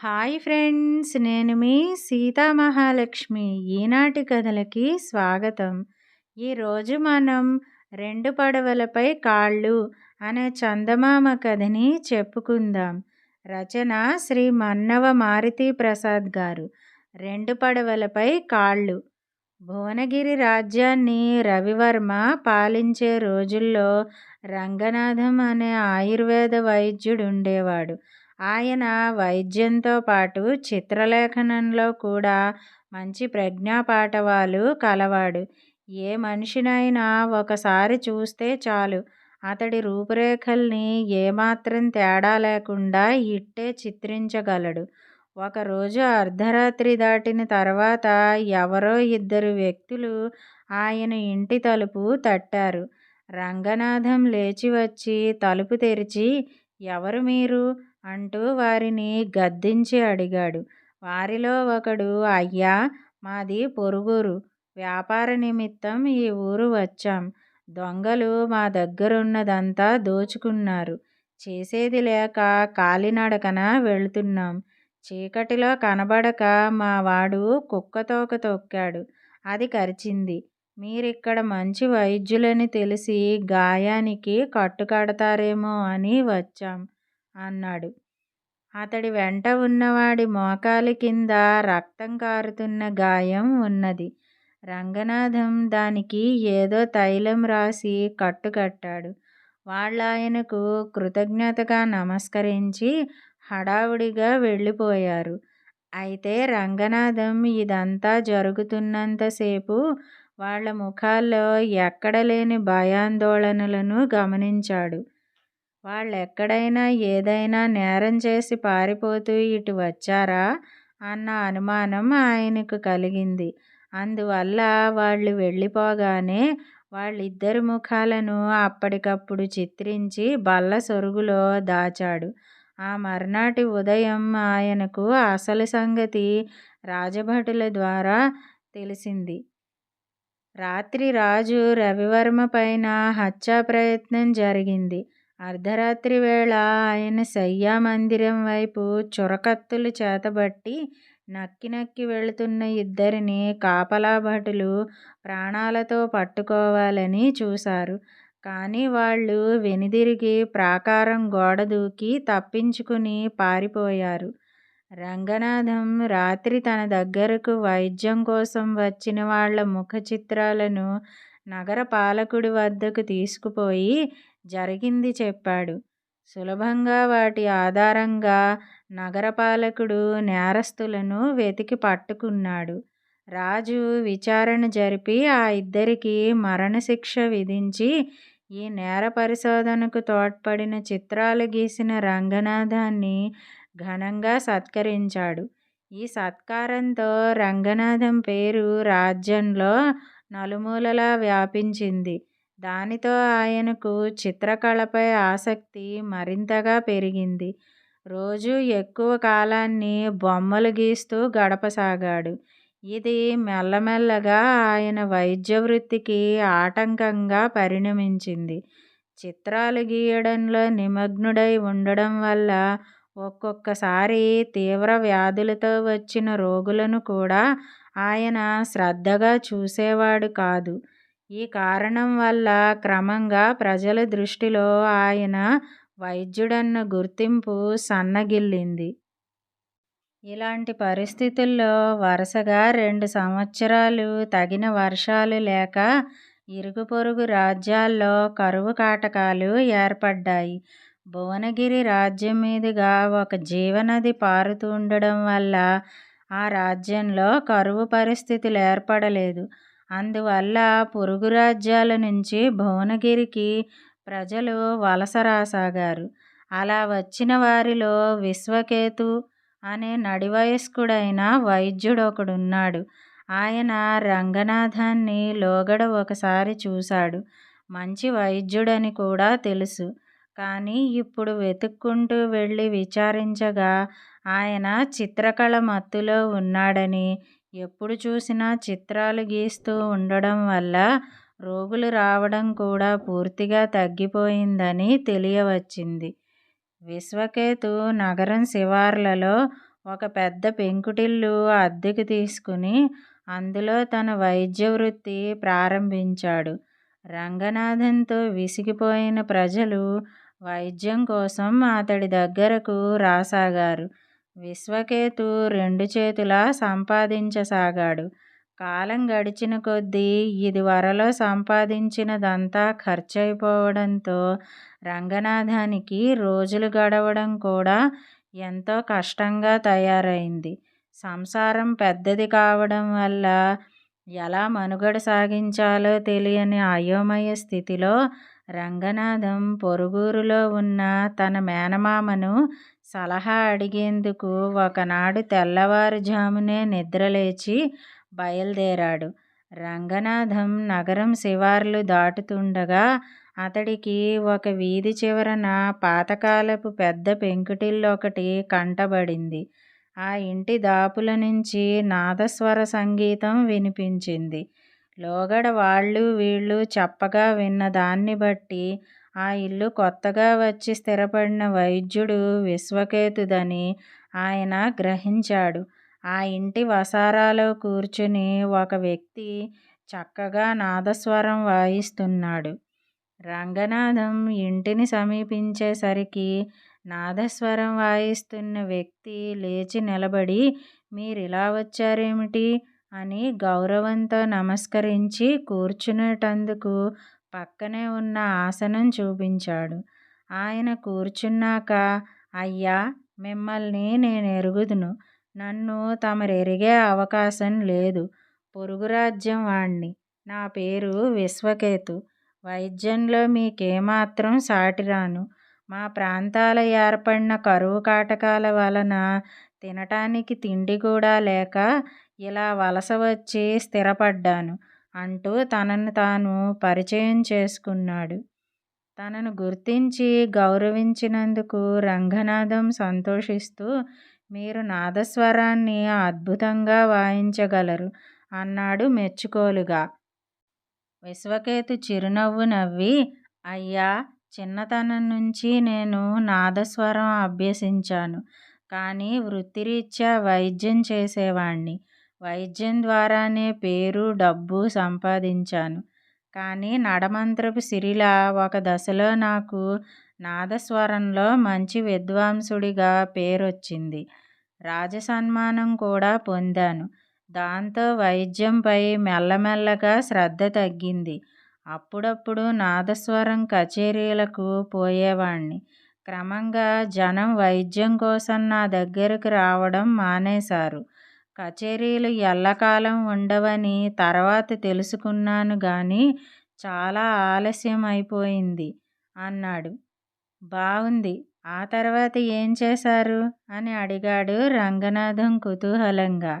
Hi friends నేను మీ సీతామహాలక్ష్మి ఈనాటి కథలకి స్వాగతం. ఈరోజు మనం రెండు పడవలపై కాళ్ళు అనే చందమామ కథని చెప్పుకుందాం. రచన శ్రీ మన్నవ మారుతి ప్రసాద్ గారు. రెండు పడవలపై కాళ్ళు. భువనగిరి రాజ్యాన్ని రవివర్మ పాలించే రోజుల్లో రంగనాథం అనే ఆయుర్వేద వైద్యుడు ఉండేవాడు ఆయన వైద్యంతో పాటు చిత్రలేఖనంలో కూడా మంచి ప్రజ్ఞాపాఠవాలు కలవాడు. ఏ మనిషినైనా ఒకసారి చూస్తే చాలు. అతడి రూపురేఖల్ని ఏమాత్రం తేడా లేకుండా ఇట్టే చిత్రించగలడు. ఒకరోజు అర్ధరాత్రి దాటిన తర్వాత ఎవరో ఇద్దరు వ్యక్తులు ఆయన ఇంటి తలుపు తట్టారు. రంగనాథం లేచి వచ్చి తలుపు తెరిచి ఎవరు మీరు? అంటూ వారిని గద్దించి అడిగాడు. వారిలో ఒకడు అయ్యా మాది పొరుగురు. వ్యాపార నిమిత్తం ఈ ఊరు వచ్చాం. దొంగలు మా దగ్గరున్నదంతా దోచుకున్నారు. చేసేది లేక కాలినడకన వెళుతున్నాం. చీకటిలో కనబడక మా వాడు కుక్కతోక తొక్కాడు. అది కరిచింది. మీరిక్కడ మంచి వైద్యులని తెలిసి గాయానికి కట్టుకడతారేమో అని వచ్చాం. అన్నాడు. అతడి వెంట ఉన్నవాడి మోకాలి కింద రక్తం కారుతున్న గాయం ఉన్నది. రంగనాథం దానికి ఏదో తైలం రాసి కట్టుకట్టాడు వాళ్ళాయనకు కృతజ్ఞతగా నమస్కరించి హడావుడిగా వెళ్ళిపోయారు. అయితే రంగనాథం ఇదంతా జరుగుతున్నంతసేపు వాళ్ళ ముఖాల్లో ఎక్కడలేని భయాందోళనలను గమనించాడు. వాళ్ళెక్కడైనా ఏదైనా నేరం చేసి పారిపోతూ ఇటు వచ్చారా అన్న అనుమానం ఆయనకు కలిగింది. అందువల్ల వాళ్ళు వెళ్ళిపోగానే వాళ్ళిద్దరి ముఖాలను అప్పటికప్పుడు చిత్రించి బల్ల సొరుగులో దాచాడు. ఆ మర్నాటి ఉదయం ఆయనకు అసలు సంగతి రాజభటుల ద్వారా తెలిసింది. రాత్రి రాజు రవివర్మ పైన హత్యా ప్రయత్నం జరిగింది. అర్ధరాత్రి వేళ ఆయన శయ్యామందిరం వైపు చురకత్తులు చేతబట్టి నక్కి నక్కి వెళుతున్న ఇద్దరిని కాపలాభటులు ప్రాణాలతో పట్టుకోవాలని చూశారు. కానీ వాళ్ళు వెనుదిరిగి ప్రాకారం గోడ దూకి తప్పించుకుని పారిపోయారు. రంగనాథం రాత్రి తన దగ్గరకు వైద్యం కోసం వచ్చిన వాళ్ళ ముఖ చిత్రాలను నగర పాలకుడి వద్దకు తీసుకుపోయి జరిగింది చెప్పాడు. సులభంగా వాటి ఆధారంగా నగరపాలకుడు నేరస్తులను వెతికి పట్టుకున్నాడు. రాజు విచారణ జరిపి ఆ ఇద్దరికి మరణశిక్ష విధించి ఈ నేర పరిశోధనకు తోడ్పడిన చిత్రాలు గీసిన రంగనాథాన్ని ఘనంగా సత్కరించాడు. ఈ సత్కారంతో రంగనాథం పేరు రాజ్యంలో నలుమూలలా వ్యాపించింది. దానితో ఆయనకు చిత్రకళపై ఆసక్తి మరింతగా పెరిగింది. రోజూ ఎక్కువ కాలాన్ని బొమ్మలు గీస్తూ గడపసాగాడు. ఇది మెల్లమెల్లగా ఆయన వైద్య వృత్తికి ఆటంకంగా పరిణమించింది. చిత్రాలు గీయడంలో నిమగ్నుడై ఉండడం వల్ల ఒక్కొక్కసారి తీవ్ర వ్యాధులతో వచ్చిన రోగులను కూడా ఆయన శ్రద్ధగా చూసేవాడు కాదు. ఈ కారణం వల్ల క్రమంగా ప్రజల దృష్టిలో ఆయన వైద్యుడన్న గుర్తింపు సన్నగిల్లింది. ఇలాంటి పరిస్థితుల్లో వరుసగా రెండు సంవత్సరాలు తగిన వర్షాలు లేక ఇరుగు పొరుగు రాజ్యాల్లో కరువు కాటకాలు ఏర్పడ్డాయి. భువనగిరి రాజ్యం మీదుగా ఒక జీవనది పారుతుండడం వల్ల ఆ రాజ్యంలో కరువు పరిస్థితులు ఏర్పడలేదు. అందువల్ల పొరుగు రాజ్యాల నుంచి భువనగిరికి ప్రజలు వలస రాసాగారు. అలా వచ్చిన వారిలో విశ్వకేతు అనే నడివయస్కుడైన వైద్యుడొకడున్నాడు. ఆయన రంగనాథాన్ని లోగడ ఒకసారి చూశాడు. మంచి వైద్యుడని కూడా తెలుసు. కానీ ఇప్పుడు వెతుక్కుంటూ వెళ్ళి విచారించగా ఆయన చిత్రకళ మత్తులో ఉన్నాడని ఎప్పుడు చూసినా చిత్రాలు గీస్తూ ఉండడం వల్ల రోగులు రావడం కూడా పూర్తిగా తగ్గిపోయిందని తెలియవచ్చింది. విశ్వకేతు నగరం శివార్లలో ఒక పెద్ద పెంకుటిల్లు అద్దెకు తీసుకుని అందులో తన వైద్య వృత్తి ప్రారంభించాడు రంగనాథన్తో విసిగిపోయిన ప్రజలు వైద్యం కోసం అతడి దగ్గరకు రాసాగారు విశ్వకేతు రెండు చేతులా సంపాదించసాగాడు. కాలం గడిచిన కొద్దీ ఇది వరలో సంపాదించినదంతా ఖర్చయిపోవడంతో రంగనాథానికి రోజులు గడవడం కూడా ఎంతో కష్టంగా తయారైంది. సంసారం పెద్దది కావడం వల్ల ఎలా మనుగడ సాగించాలో తెలియని అయోమయ స్థితిలో రంగనాథం పొరుగురులో ఉన్న తన మేనమామను సలహా అడిగేందుకు ఒకనాడు తెల్లవారుజామునే నిద్రలేచి బయలుదేరాడు. రంగనాథం నగరం శివార్లు దాటుతుండగా అతడికి ఒక వీధి చివరన పాతకాలపు పెద్ద పెంకుటిల్లు ఒకటి కంటబడింది. ఆ ఇంటి దాపుల నుంచి నాదస్వర సంగీతం వినిపించింది. లోగడ వాళ్ళు వీళ్ళు చెప్పగా విన్న దాన్ని బట్టి ఆ ఇల్లు కొత్తగా వచ్చి స్థిరపడిన వైద్యుడు విశ్వకేతుదని ఆయన గ్రహించాడు. ఆ ఇంటి వసారాలో కూర్చుని ఒక వ్యక్తి చక్కగా నాదస్వరం వాయిస్తున్నాడు. రంగనాథం ఇంటిని సమీపించేసరికి నాదస్వరం వాయిస్తున్న వ్యక్తి లేచి నిలబడి మీరిలా వచ్చారేమిటి? అని గౌరవంతో నమస్కరించి కూర్చునేటందుకు పక్కనే ఉన్న ఆసనం చూపించాడు. ఆయన కూర్చున్నాక అయ్యా మిమ్మల్ని నేను ఎరుగుదును. నన్ను తమరెరిగే అవకాశం లేదు. పొరుగు రాజ్యం వాణ్ణి. నా పేరు విశ్వకేతు. వైద్యంలో మీకేమాత్రం సాటిరాను మా ప్రాంతాల ఏర్పడిన కరువు కాటకాల వలన తినటానికి తిండి కూడా లేక ఇలా వలస వచ్చి స్థిరపడ్డాను. అంటూ తనను తాను పరిచయం చేసుకున్నాడు. తనను గుర్తించి గౌరవించినందుకు రంగనాథం సంతోషిస్తూ మీరు నాదస్వరాన్ని అద్భుతంగా వాయించగలరు అన్నాడు మెచ్చుకోలుగా. విశ్వకేతు చిరునవ్వు నవ్వి అయ్యా చిన్నతనం నుంచి నేను నాదస్వరం అభ్యసించాను. కానీ వృత్తిరీత్యా వైద్యం చేసేవాణ్ణి. వైద్యం ద్వారానే పేరు డబ్బు సంపాదించాను. కానీ నడమంత్రపు సిరిలా ఒక దశలో నాకు నాదస్వరంలో మంచి విద్వాంసుడిగా పేరొచ్చింది. రాజసన్మానం కూడా పొందాను. దాంతో వైద్యంపై మెల్లమెల్లగా శ్రద్ధ తగ్గింది. అప్పుడప్పుడు నాదస్వరం కచేరీలకు పోయేవాణ్ణి. క్రమంగా జనం వైద్యం కోసం నా దగ్గరకు రావడం మానేశారు. కచేరీలు ఎల్లకాలం ఉండవని తర్వాత తెలుసుకున్నాను కానీ చాలా ఆలస్యం అయిపోయింది అన్నాడు. బాగుంది ఆ తర్వాత ఏం చేశారు? అని అడిగాడు రంగనాథం కుతూహలంగా.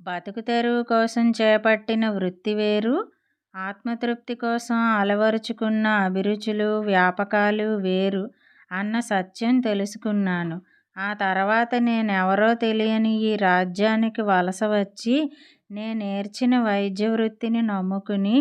బతుకు తెరువు కోసం చేపట్టిన వృత్తి వేరు ఆత్మతృప్తి కోసం అలవరుచుకున్న అభిరుచులు వ్యాపకాలు వేరు అన్న సత్యం తెలుసుకున్నాను. ఆ తర్వాత నేనెవరో తెలియని ఈ రాజ్యానికి వలస వచ్చి నేను నేర్చిన వైద్య వృత్తిని నమ్ముకుని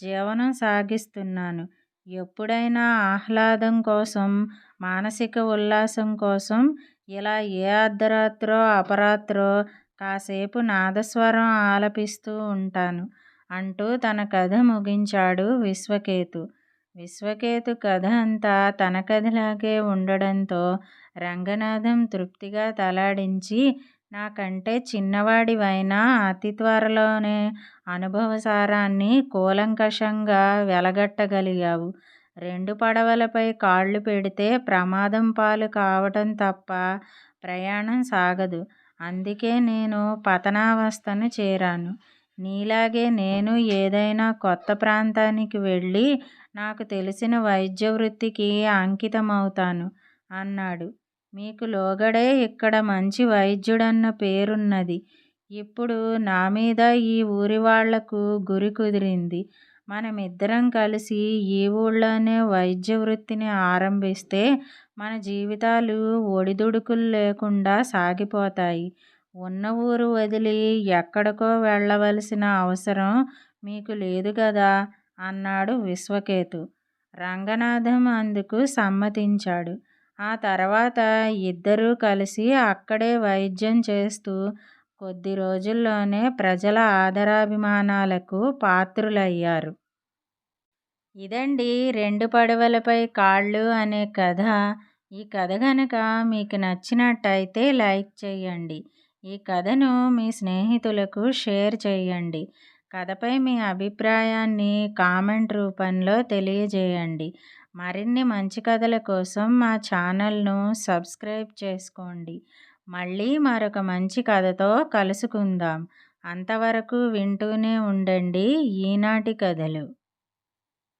జీవనం సాగిస్తున్నాను. ఎప్పుడైనా ఆహ్లాదం కోసం మానసిక ఉల్లాసం కోసం ఇలా ఏ అర్ధరాత్రో అపరాత్రో కాసేపు నాదస్వరం ఆలపిస్తూ ఉంటాను. అంటూ తన కథ ముగించాడు విశ్వకేతు. విశ్వకేతు కథ అంతా తన కథలాగే ఉండడంతో రంగనాథం తృప్తిగా తలాడించి నాకంటే చిన్నవాడివైనా అతి త్వరలోనే అనుభవసారాన్ని కూలంకషంగా వెలగట్టగలిగావు. రెండు పడవలపై కాళ్ళు పెడితే ప్రమాదం పాలు కావటం తప్ప ప్రయాణం సాగదు. అందుకే నేను పతనావస్థను చేరాను. నీలాగే నేను ఏదైనా కొత్త ప్రాంతానికి వెళ్ళి నాకు తెలిసిన వైద్య వృత్తికి అంకితమవుతాను అన్నాడు. మీకు లోగడే ఇక్కడ మంచి వైద్యుడన్న పేరున్నది. ఇప్పుడు నా మీద ఈ ఊరి వాళ్ళకు గురి కుదిరింది. మనమిద్దరం కలిసి ఈ ఊళ్ళోనే వైద్య వృత్తిని ఆరంభిస్తే మన జీవితాలు ఒడిదుడుకులు లేకుండా సాగిపోతాయి. ఉన్న ఊరు వదిలి ఎక్కడికో వెళ్ళవలసిన అవసరం మీకు లేదు కదా అన్నాడు విశ్వకేతు. రంగనాథం అందుకు సమ్మతించాడు. ఆ తర్వాత ఇద్దరూ కలిసి అక్కడే వైద్యం చేస్తూ కొద్ది రోజుల్లోనే ప్రజల ఆదరాభిమానాలకు పాత్రులయ్యారు. ఇదండి రెండు పడవలపై కాళ్ళు అనే కథ. ఈ కథ కనుక మీకు నచ్చినట్టయితే లైక్ చేయండి. ఈ కథను మీ స్నేహితులకు షేర్ చేయండి. కథపై మీ అభిప్రాయాన్ని కామెంట్ రూపంలో తెలియజేయండి. మరిన్ని మంచి కథల కోసం మా ఛానల్ను సబ్స్క్రైబ్ చేసుకోండి. మళ్ళీ మరొక మంచి కథతో కలుసుకుందాం. అంతవరకు వింటూనే ఉండండి ఈనాటి కథలు.